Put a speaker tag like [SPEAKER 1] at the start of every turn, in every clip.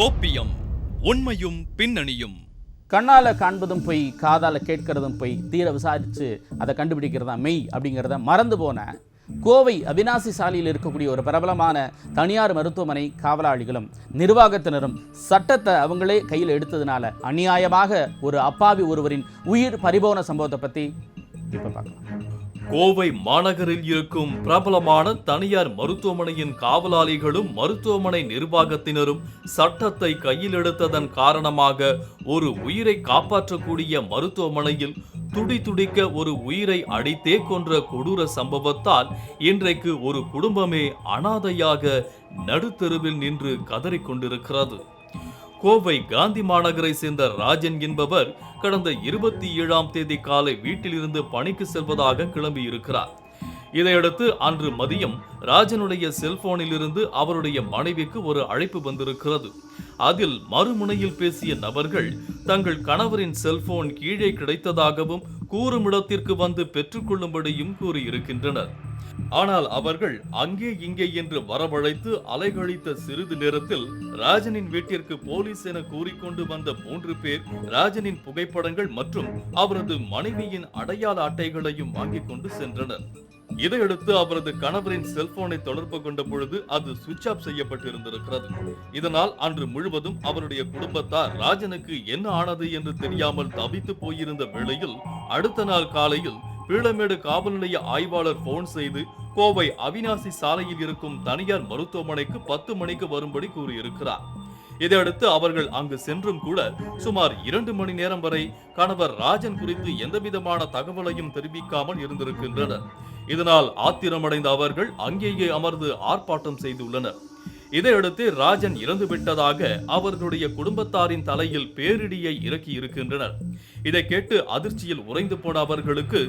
[SPEAKER 1] கோப்பியம் உண்மையும் பின்னணியும்.
[SPEAKER 2] கண்ணால் காண்பதும் பொய் காதால் கேட்கறதும் பொய் தீர விசாரித்து அதை கண்டுபிடிக்கிறதா மெய் அப்படிங்கிறத மறந்து போன கோவை அவினாசி சாலையில் இருக்கக்கூடிய ஒரு பிரபலமான தனியார் மருத்துவமனை காவலாளிகளும் நிர்வாகத்தினரும் சட்டத்தை அவங்களே கையில் எடுத்ததுனால அநியாயமாக ஒரு அப்பாவி ஒருவரின் உயிர் பறிபோன சம்பவத்தை பற்றி இப்போ பார்க்கலாம்.
[SPEAKER 3] கோவை மாநகரில் இருக்கும் பிரபலமான தனியார் மருத்துவமனையின் காவலாளிகளும் மருத்துவமனை நிர்வாகத்தினரும் சட்டத்தை கையில் எடுத்ததன் காரணமாக ஒரு உயிரை காப்பாற்றக்கூடிய மருத்துவமனையில் துடி துடிக்க ஒரு உயிரை அடித்தே கொன்ற கொடூர சம்பவத்தால் இன்றைக்கு ஒரு குடும்பமே அனாதையாக நடுத்தெருவில் நின்று கதறிக்கொண்டிருக்கிறது கோவை காந்தி மாநகரை சேர்ந்த ராஜன் என்பவர் கடந்த இருபத்தி ஏழாம் தேதி காலை வீட்டிலிருந்து பணிக்கு செல்வதாக கிளம்பி இருக்கிறார் இதையடுத்து அன்று மதியம் ராஜனுடைய செல்போனில் இருந்து அவருடைய மனைவிக்கு ஒரு அழைப்பு வந்திருக்கிறது. அதில் மறுமுனையில் பேசிய நபர்கள் தங்கள் கணவரின் செல்போன் கீழே கிடைத்ததாகவும் கூறும் இடத்திற்கு வந்து பெற்றுக்கொள்ளும்படியும் கூறியிருக்கின்றனர். ஆனால் அவர்கள் அங்கே இங்கே என்று வரவழைத்து அலைகழித்த சிறிது நேரத்தில் ராஜனின் வீட்டிற்கு போலீஸ் என கூறிக்கொண்டு வந்த மூன்று பேர் ராஜனின் புகைப்படங்கள் மற்றும் அவரது மனைவியின் அடையாள அட்டைகளையும் வாங்கிக் கொண்டு சென்றனர். இதையடுத்து அவரது கணவரின் செல்போனை தொடர்பு கொண்ட பொழுது அது சுவிட்ச் ஆஃப் செய்யப்பட்டிருந்திருக்கிறது. இதனால் அன்று முழுவதும் அவருடைய குடும்பத்தார் ராஜனுக்கு என்ன ஆனது என்று தெரியாமல் தவித்து போயிருந்த வேளையில் அடுத்த நாள் காலையில் பீளமேடு காவல் நிலைய ஆய்வாளர் போன் செய்து கோவை அவினாசி சாலையில் இருக்கும் தனியார் மருத்துவமனைக்கு பத்து மணிக்கு வரும்படி கூறியிருக்கிறார். இதையடுத்து அவர்கள் அங்கு சென்றும் கூட சுமார் இரண்டு மணி நேரம் வரை கணவர் ராஜன் குறித்து எந்தவிதமான தகவலையும் தெரிவிக்காமல் இருந்திருக்கின்றனர். இதனால் ஆத்திரமடைந்த அவர்கள் அங்கேயே அமர்ந்து ஆர்ப்பாட்டம் செய்துள்ளனர். இதையடுத்து ராஜன் இறந்து விட்டதாக அவர்களுடைய குடும்பத்தாரின் தலையில் பேரிடியை இறக்கி இருக்கின்றனர். இதை கேட்டு அதிர்ச்சியில் உறைந்து போன அவர்களுக்கு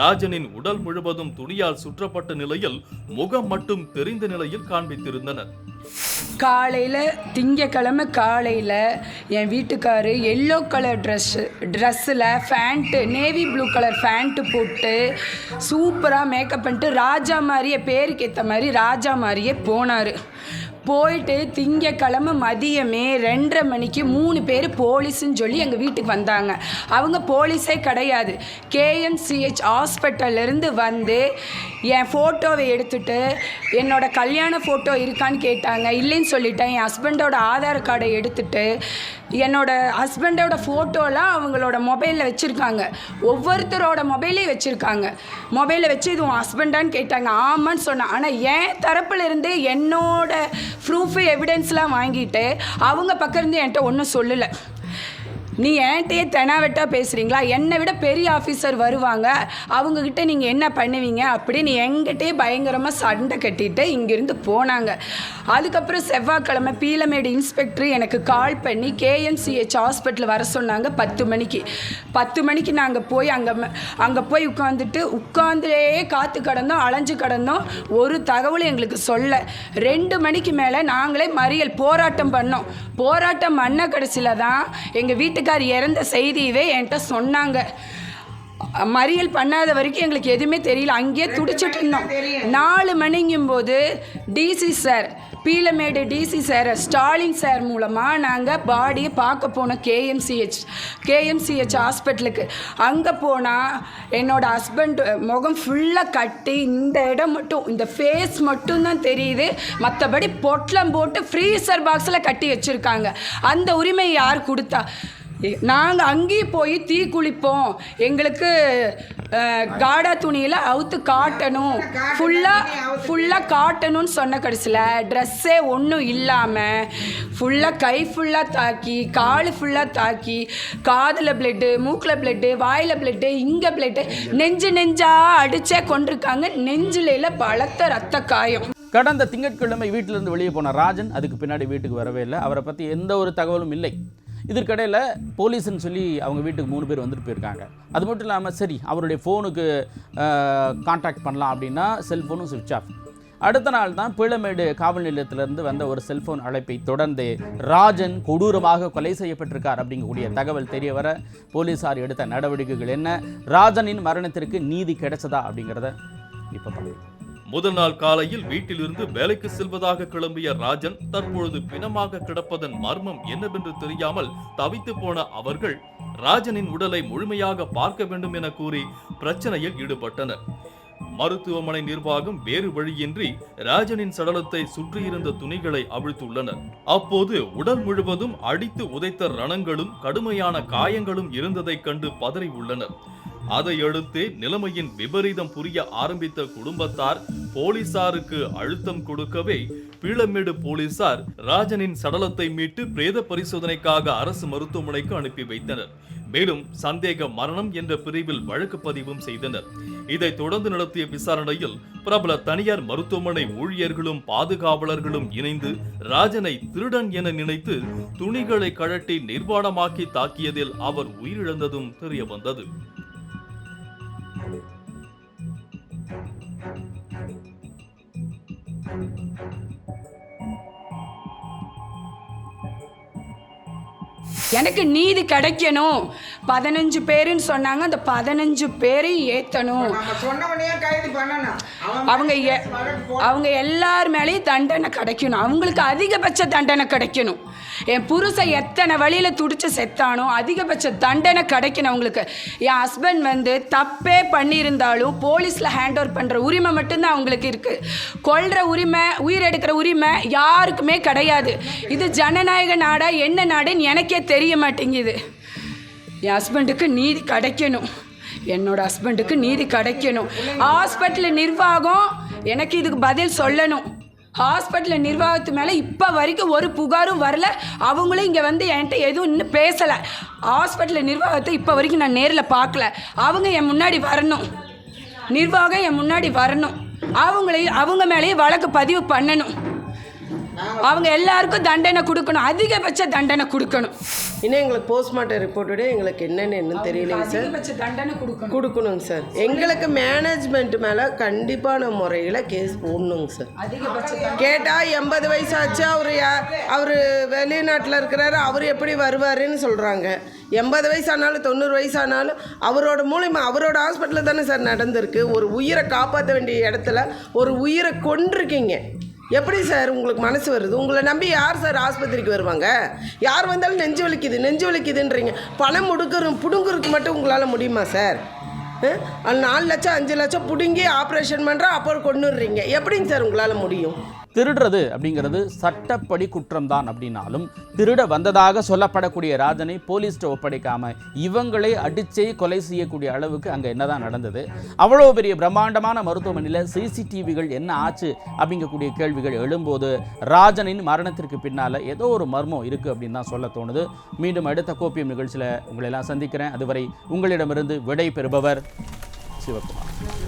[SPEAKER 3] ராஜனின் உடல் முழுவதும் துணியால் சுற்றப்பட்ட நிலையில் முகம் மட்டும் தெரிந்த நிலையில் காண்பித்திருந்தனர்.
[SPEAKER 4] காலையில் திங்கக்கிழமை காலையில் என் வீட்டுக்காரு எல்லோ கலர் ட்ரெஸ்ஸு ட்ரெஸ்ஸில் pant navy blue colour pant போட்டு சூப்பராக மேக்கப் பண்ணிட்டு ராஜா மாதிரியே பேருக்கு ஏற்ற மாதிரி ராஜா மாதிரியே போனார். போயிட்டு திங்கக்கிழமை மதியமே ரெண்டரை மணிக்கு மூணு பேர் போலீஸ்ன்னு சொல்லி எங்கள் வீட்டுக்கு வந்தாங்க. அவங்க போலீஸே கிடையாது. கேஎம்சிஹெச் ஹாஸ்பிட்டல்லேருந்து வந்து என் ஃபோட்டோவை எடுத்துட்டு என்னோட கல்யாண ஃபோட்டோ இருக்கான்னு கேட்டாங்க. இல்லைன்னு சொல்லிட்டேன். என் ஹஸ்பண்டோட ஆதார் கார்டை எடுத்துட்டு என்னோட ஹஸ்பண்டோட ஃபோட்டோலாம் அவங்களோட மொபைலில் வச்சுருக்காங்க. ஒவ்வொருத்தரோட மொபைலையும் வச்சுருக்காங்க. மொபைலில் வச்சு இது உன் ஹஸ்பண்டான்னு கேட்டாங்க. ஆமான்னு சொன்னேன். ஆனால் என் தரப்புல என்னோட ப்ரூஃபு எவிடன்ஸ்லாம் வாங்கிட்டு அவங்க பக்கம் இருந்து என்கிட்ட ஒன்றும் சொல்லலை. நீ என்கிட்டயே தெனாவெட்டா பேசுகிறீங்களா என்னை விட பெரிய ஆஃபீஸர் வருவாங்க. அவங்கக்கிட்ட நீங்கள் என்ன பண்ணுவீங்க அப்படின்னு எங்கிட்டே பயங்கரமாக சண்டை கட்டிட்டு இங்கேருந்து போனாங்க. அதுக்கப்புறம் செவ்வாய்க்கிழமை பீலமேடு இன்ஸ்பெக்டர் எனக்கு கால் பண்ணி கேஎம்சிஹெச் ஹாஸ்பிட்டல் வர சொன்னாங்க பத்து மணிக்கு. பத்து மணிக்கு நாங்கள் போய் அங்கே அங்கே போய் உட்காந்துட்டு உட்காந்துலேயே காத்து கடந்தோம் அலைஞ்சு கடந்தோம். ஒரு தகவலும் எங்களுக்கு சொல்ல. ரெண்டு மணிக்கு மேலே நாங்களே மறியல் போராட்டம் பண்ணோம். போராட்டம் பண்ண கடைசியில் தான் எங்கள் வீட்டுக்கு வீட்டுக்கார் இறந்த செய்தியவே என்கிட்ட சொன்னாங்க. மறியல் பண்ணாத வரைக்கும் எங்களுக்கு எதுவுமே தெரியல. அங்கேயே துடிச்சிட்டு இருந்தோம். நாலு மணிங்கும் போது DC sir Peelamedu DC sir Stalin sir மூலமாக நாங்கள் பாடியை பார்க்க போனோம் கேஎம்சிஹெச் கேஎம்சிஹெச் ஹாஸ்பிட்டலுக்கு அங்கே போனால் என்னோட ஹஸ்பண்ட் முகம் ஃபுல்லாக கட்டி இந்த இடம் மட்டும் இந்த ஃபேஸ் மட்டும்தான் தெரியுது. மற்றபடி பொட்டலம் போட்டு ஃப்ரீசர் பாக்ஸில் கட்டி வச்சுருக்காங்க. அந்த உரிமை யார் கொடுத்தா? நாங்கள் அங்கேயும் போய் தீ குளிப்போம். எங்களுக்கு காடா துணியில் அவுத்து காட்டணும். ஃபுல்லாக ஃபுல்லாக காட்டணும்னு சொன்ன கடைசியில் ட்ரெஸ்ஸே ஒன்றும் இல்லாமல் ஃபுல்லாக கை ஃபுல்லாக தாக்கி கால் ஃபுல்லாக தாக்கி காதில் பிளட்டு மூக்கில் பிளட்டு வாயில் பிளட்டு இங்கே பிளட்டு நெஞ்சு நெஞ்சா அடிச்சே கொண்டிருக்காங்க. நெஞ்சில பலத்த ரத்த காயம்.
[SPEAKER 2] கடந்த திங்கட்கிழமை வீட்டிலிருந்து வெளியே போன ராஜன் அதுக்கு பின்னாடி வீட்டுக்கு வரவே இல்லை. அவரை பற்றி எந்த ஒரு தகவலும் இல்லை. இதற்கிடையில் போலீஸ்ன்னு சொல்லி அவங்க வீட்டுக்கு மூணு பேர் வந்துட்டு போயிருக்காங்க. அது மட்டும் இல்லாமல் சரி அவருடைய ஃபோனுக்கு காண்டாக்ட் பண்ணலாம் அப்படின்னா செல்ஃபோனும் சுவிட்ச் ஆஃப் அடுத்த நாள் தான் பீளமேடு காவல் நிலையத்திலிருந்து வந்த ஒரு செல்போன் அழைப்பை தொடர்ந்து ராஜன் கொடூரமாக கொலை செய்யப்பட்டிருக்கார் அப்படிங்கக்கூடிய தகவல் தெரிய வர போலீசார் எடுத்த நடவடிக்கைகள் என்ன? ராஜனின் மரணத்திற்கு நீதி கிடைச்சதா அப்படிங்கிறத இப்போ பார்க்கலாம்.
[SPEAKER 3] முதல் நாள் காலையில் வீட்டிலிருந்து வேலைக்கு செல்வதாக கிளம்பிய ராஜன் தற்பொழுது பிணமாக கிடப்பதன் மர்மம் என்னவென்று தெரியாமல் தவித்து போன அவர்கள் ராஜனின் உடலை முழுமையாக பார்க்க வேண்டும் என கூறி பிரச்சனையில் ஈடுபட்டனர். மருத்துவமனை நிர்வாகம் வேறு வழியின்றி ராஜனின் சடலத்தை சுற்றியிருந்த துணிகளை அவிழ்த்துள்ளனர். அப்போது உடல் முழுவதும் அடித்து உதைத்த ரணங்களும் கடுமையான காயங்களும் இருந்ததைக் கண்டு பதறி உள்ளனர் அதையடுத்து நிலைமையின் விபரீதம் புரிய ஆரம்பித்த குடும்பத்தார் போலீசாருக்கு அழுத்தம் கொடுக்கவே பீளமேடு போலீசார் ராஜனின் சடலத்தை மீட்டு பிரேத பரிசோதனைக்காக அரசு மருத்துவமனைக்கு அனுப்பி வைத்தனர். மேலும் சந்தேக மரணம் என்ற பிரிவில் வழக்கு பதிவும் செய்தனர். இதைத் தொடர்ந்து நடத்திய விசாரணையில் பிரபல தனியார் மருத்துவமனை ஊழியர்களும் பாதுகாவலர்களும் இணைந்து ராஜனை திருடன் என நினைத்து துணிகளை கழட்டி நிர்வாணமாக்கி தாக்கியதில் அவர் உயிரிழந்ததும் தெரிய
[SPEAKER 4] எனக்கு நீதி கிடைக்கணும். பதினஞ்சு பேருன்னு சொன்னாங்க அந்த பதினஞ்சு பேரையும் ஏற்றணும் அவங்க அவங்க எல்லார் மேலேயும் தண்டனை கிடைக்கணும். அவங்களுக்கு அதிகபட்ச தண்டனை கிடைக்கணும். என் புருஷன் எத்தனை வழியில் துடிச்சு செத்தானோ அதிகபட்ச தண்டனை கிடைக்கணும் அவங்களுக்கு. என் ஹஸ்பண்ட் வந்து தப்பே பண்ணியிருந்தாலும் போலீஸில் ஹேண்ட் ஓவர் பண்ணுற உரிமை மட்டும்தான் அவங்களுக்கு இருக்குது கொள்கிற உரிமை உயிர் எடுக்கிற உரிமை யாருக்குமே கிடையாது. இது ஜனநாயக நாடா என்ன நாடுன்னு எனக்கே தெரிய மாட்டேங்குது. என் ஹஸ்பண்டுக்கு நீதி கிடைக்கணும். என்னோட ஹஸ்பண்டுக்கு நீதி கிடைக்கணும். ஹாஸ்பிட்டல் நிர்வாகம் எனக்கு இதுக்கு பதில் சொல்லணும். ஹாஸ்பிட்டல் நிர்வாகத்து மேலே இப்போ வரைக்கும் ஒரு புகாரும் வரல. அவங்களும் இங்கே வந்து என்கிட்ட எதுவும் இன்னும் பேசலை. ஹாஸ்பிட்டல் நிர்வாகத்தை இப்போ வரைக்கும் நான் நேரில் பார்க்கல. அவங்க என் முன்னாடி வரணும். நிர்வாகம் என் முன்னாடி வரணும். அவங்களையும் அவங்க மேலேயும் வழக்கு பதிவு பண்ணணும். அவங்க எல்லாருக்கும் தண்டனை கொடுக்கணும். அதிகபட்ச தண்டனை கொடுக்கணும்.
[SPEAKER 5] இன்னும் எங்களுக்கு போஸ்ட்மார்ட்டம் ரிப்போர்ட்டோட எங்களுக்கு என்னென்னு தெரியலைங்க சார்.
[SPEAKER 4] அதிகபட்ச தண்டனை கொடுக்கணும்.
[SPEAKER 5] கொடுக்கணுங்க சார். எங்களுக்கு மேனேஜ்மெண்ட் மேலே கண்டிப்பான முறையில் கேஸ் போடணுங்க சார்.
[SPEAKER 4] அதிகபட்ச
[SPEAKER 5] கேட்டால் எண்பது வயசாச்சு அவர் அவர் வெளிநாட்டில் இருக்கிறாரு அவர் எப்படி வருவாருன்னு சொல்கிறாங்க எண்பது வயசானாலும் தொண்ணூறு வயசானாலும் அவரோட மூலியமா அவரோட ஹாஸ்பிட்டலில் தானே சார் நடந்திருக்கு. ஒரு உயிரை காப்பாற்ற வேண்டிய இடத்துல ஒரு உயிரை கொண்டிருக்கீங்க எப்படி சார் உங்களுக்கு மனசு வருது? உங்களை நம்பி யார் சார் ஆஸ்பத்திரிக்கு வருவாங்க? யார் வந்தாலும் நெஞ்சு வலிக்குது நெஞ்சு வலிக்குதுன்றீங்க. பணம் முடுக்குறோம் பிடுங்குறதுக்கு மட்டும் உங்களால் முடியுமா சார்? நாலு லட்சம் அஞ்சு லட்சம் பிடுங்கி ஆப்ரேஷன் பண்ணுறா அப்புறம் கொண்டுடுறீங்க எப்படிங்க சார் உங்களால் முடியும்?
[SPEAKER 2] திருடுறது அப்படிங்கிறது சட்டப்படி குற்றம்தான் அப்படின்னாலும் திருட வந்ததாக சொல்லப்படக்கூடிய ராஜனை போலீஸ்கிட்ட ஒப்படைக்காம இவங்களே அடிச்சே கொலை செய்யக்கூடிய அளவுக்கு அங்கே என்னதான் நடந்தது? அவ்வளோ பெரிய பிரம்மாண்டமான மருத்துவமனையில் சிசிடிவிகள் என்ன ஆச்சு அப்படிங்கக்கூடிய கேள்விகள் எழும்போது ராஜனின் மரணத்திற்கு பின்னால் ஏதோ ஒரு மர்மம் இருக்குது அப்படின்னு தான் சொல்ல தோணுது. மீண்டும் அடுத்த கோப்பியம் நிகழ்ச்சியில் உங்களெல்லாம் சந்திக்கிறேன். அதுவரை உங்களிடமிருந்து விடை பெறுபவர் சிவகுமார்.